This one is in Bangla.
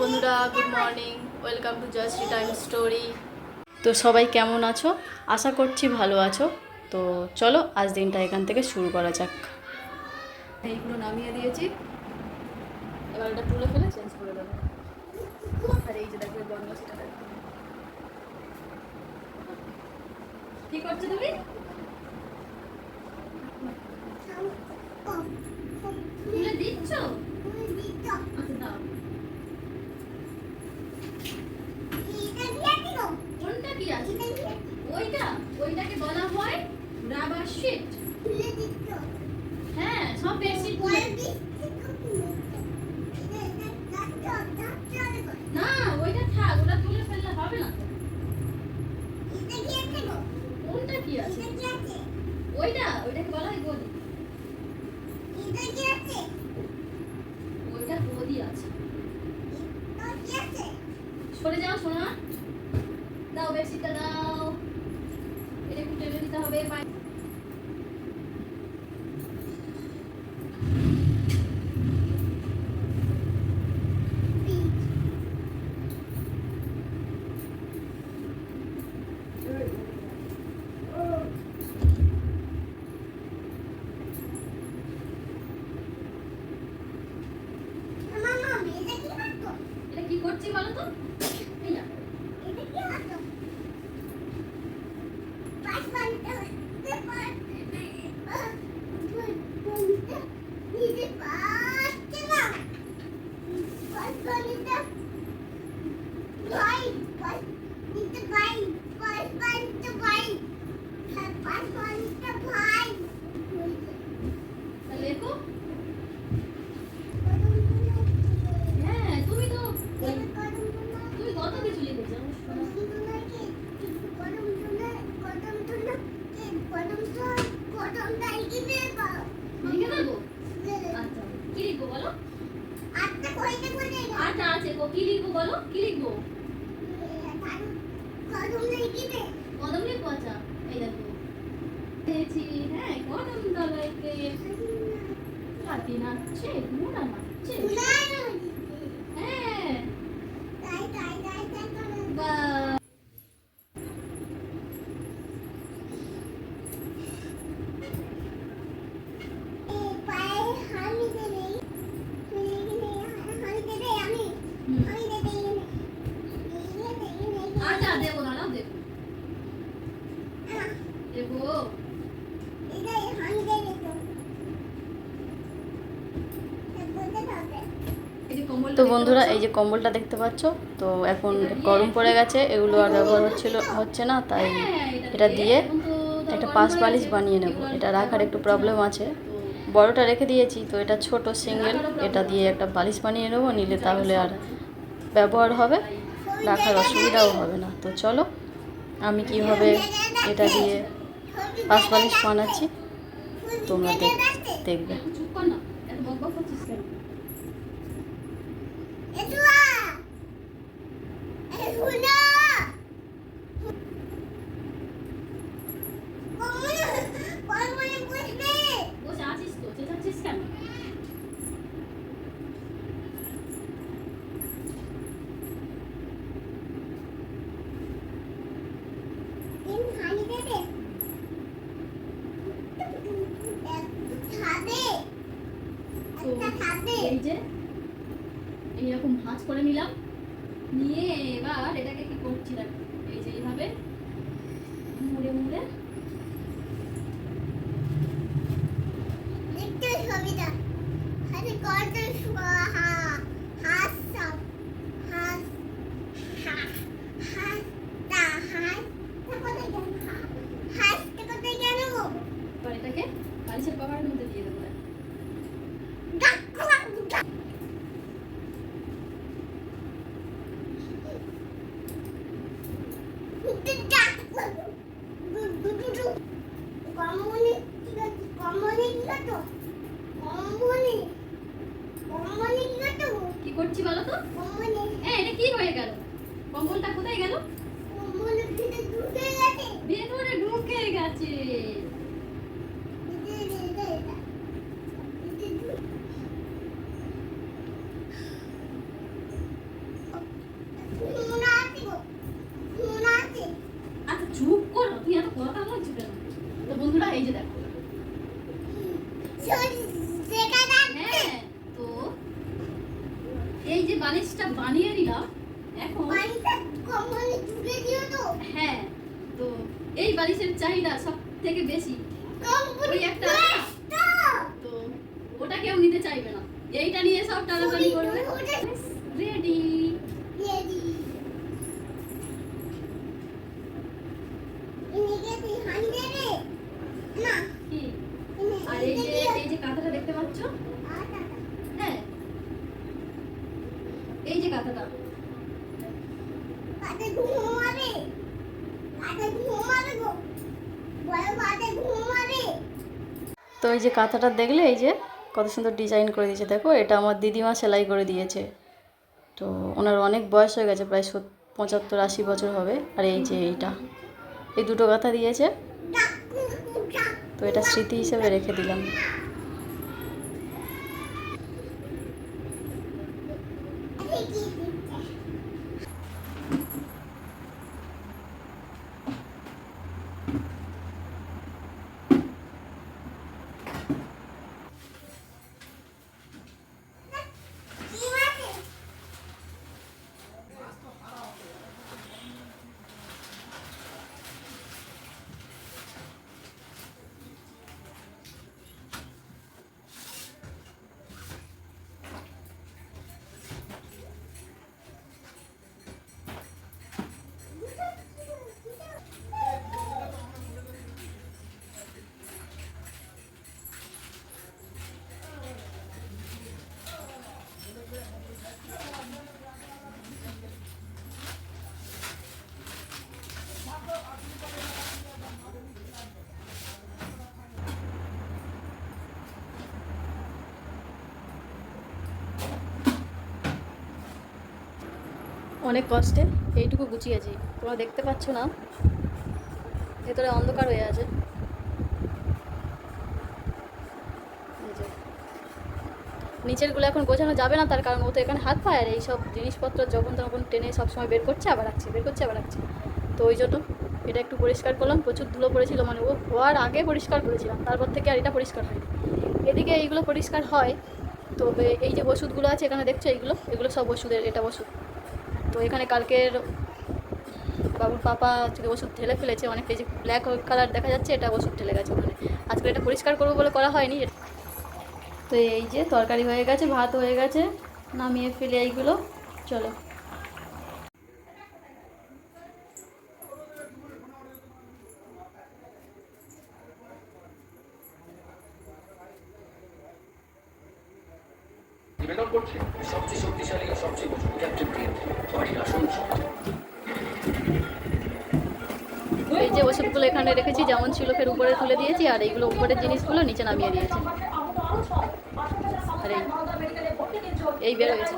বন্ধুরা good morning welcome to Joyshree time story তো সবাই কেমন আছো? আশা করছি ভালো আছো। তো চলো, আজ দিনটা এখান থেকে শুরু করা যাক। এইগুলো নামিয়ে দিয়েছি। এবার এটা তুলে ফেলে চেঞ্জ করে দেবো। আর এই যে দেখো বনমাসিটা দেখো। কি করছ তুমি তুলে দিচ্ছ আচ্ছা দাও কোনটা কি আছে ওইটা ওইটাকে বলা হয় রাবার শিট হ্যাঁ সব বেডশিট না ওইটা থাক ওটা তুলে ফেললে হবে না তো। কোনটা কি আছে ওইটা ওইটাকে বলা হয় গদি ওইটা গদি আছে। সরে যাও সোনা। দাও বেডশিটটা দাও। এটা একটু টেনে দিতে হবে পায়ে এটা কি করছি বলো তো এই না তাহলে লেখো হ্যাঁ তুমি তো তুমি কত কিছু লিখেছো আমি শোনা- লিখে দেবো আচ্ছা কি বলো আচ্ছা আছে গো কি লিখব বলো কদম লিখব আচ্ছা হ্যাঁ কদম তলাইতে হাতি নাচছে ঘোড়া নাচছে হ্যাঁ বা হুম। আচ্ছা দেবো দাঁড়াও দেবো দেবো এই যে কম্বলটা তো বন্ধুরা এই যে কম্বলটা দেখতে পাচ্ছ তো এখন গরম পড়ে গেছে এগুলো আর ব্যবহার হচ্ছিল হচ্ছে না তাই হ্যাঁ, এটা দিয়ে একটা পাশ বালিশ বানিয়ে নেব। এটা রাখার একটু প্রবলেম আছে। বড়টা রেখে দিয়েছি তো এটা ছোট সিঙ্গেল এটা দিয়ে একটা বালিশ বানিয়ে নেব নিলে তাহলে আর ব্যবহার হবে রাখার অসুবিধাও হবে না। তো চলো আমি কীভাবে এটা দিয়ে পাশ বালিশ বানাচ্ছি তোমরা দেখ দেখবে। এই যে এইরকম ভাঁজ করে নিলাম। নিয়ে এবার এটাকে কি করছি দেখো এই যে এইভাবে মুড়ে মুড়ে। এবার এটাকে বালিশের কভারের মধ্যে দিয়ে দেবো দেখো। কমনে হ্যাঁ, এই যে বালিশটা বানিয়ে নিলাম এখন হ্যাঁ তো এই বালিশের চাহিদা সব থেকে বেশি ওই একটা তো ওটা কেউ নিতে চাইবে না। এইটা নিয়ে সব টানাটানি করবে। রেডি তো এই যে কাঁথাটা দেখলে, এই যে কত সুন্দর ডিজাইন করে দিয়েছে। দেখো, এটা আমার দিদিমা সেলাই করে দিয়েছে। তো ওনার অনেক বয়স হয়ে গেছে, প্রায় পঁচাত্তর আশি বছর হবে। আর এই যে এইটা, এই দুটো কাঁথা দিয়েছে। তো এটা স্মৃতি হিসেবে রেখে দিলাম। অনেক কষ্টে, এইটুকু গুছিয়েছি তোমরা দেখতে পাচ্ছ না, ভেতরে অন্ধকার হয়ে আছে। নিচেরগুলো এখন গোছানো যাবে না, তার কারণ ও তো এখানে হাত পায়, আর এইসব জিনিসপত্র যখন তখন টেনে সবসময় বের করছে, আবার রাখছে, বের করছে, আবার রাখছে। তো ওই জন্য এটা একটু পরিষ্কার করলাম, প্রচুর ধুলো পড়েছিল মানে ও হওয়ার আগে পরিষ্কার করেছিলাম, তারপর থেকে আর এটা পরিষ্কার হয়নি। এদিকে এইগুলো পরিষ্কার হয়, তবে এই যে ওষুধগুলো আছে, এখানে দেখছ এইগুলো? এগুলো সব ওষুধের, এটা ওষুধ। তো এখানে কালকের বাবুর পাপা আজকে ওষুধ ঢেলে ফেলেছে অনেক এই যে ব্ল্যাক কালার দেখা যাচ্ছে, এটা ওষুধ ঢেলে গেছে ওখানে। আজকে এটা পরিষ্কার করব বলে করা হয়নি। তো এই যে তরকারি হয়ে গেছে, ভাত হয়ে গেছে, নামিয়ে ফেলে এইগুলো। চলো। নিবেদন করছে। সবচেয়ে শক্তিশালী ও সবচেয়ে মজবুত ক্যাপ্টেন প্রিন্ট বাড়ির আসল এই যে ওষুধগুলো এখানে রেখেছি যেমন ছিল ফের উপরে তুলে দিয়েছি আর এইগুলো উপরের জিনিসগুলো নিচে নামিয়ে দিয়েছি। আর এই এই বেরোয়েছে।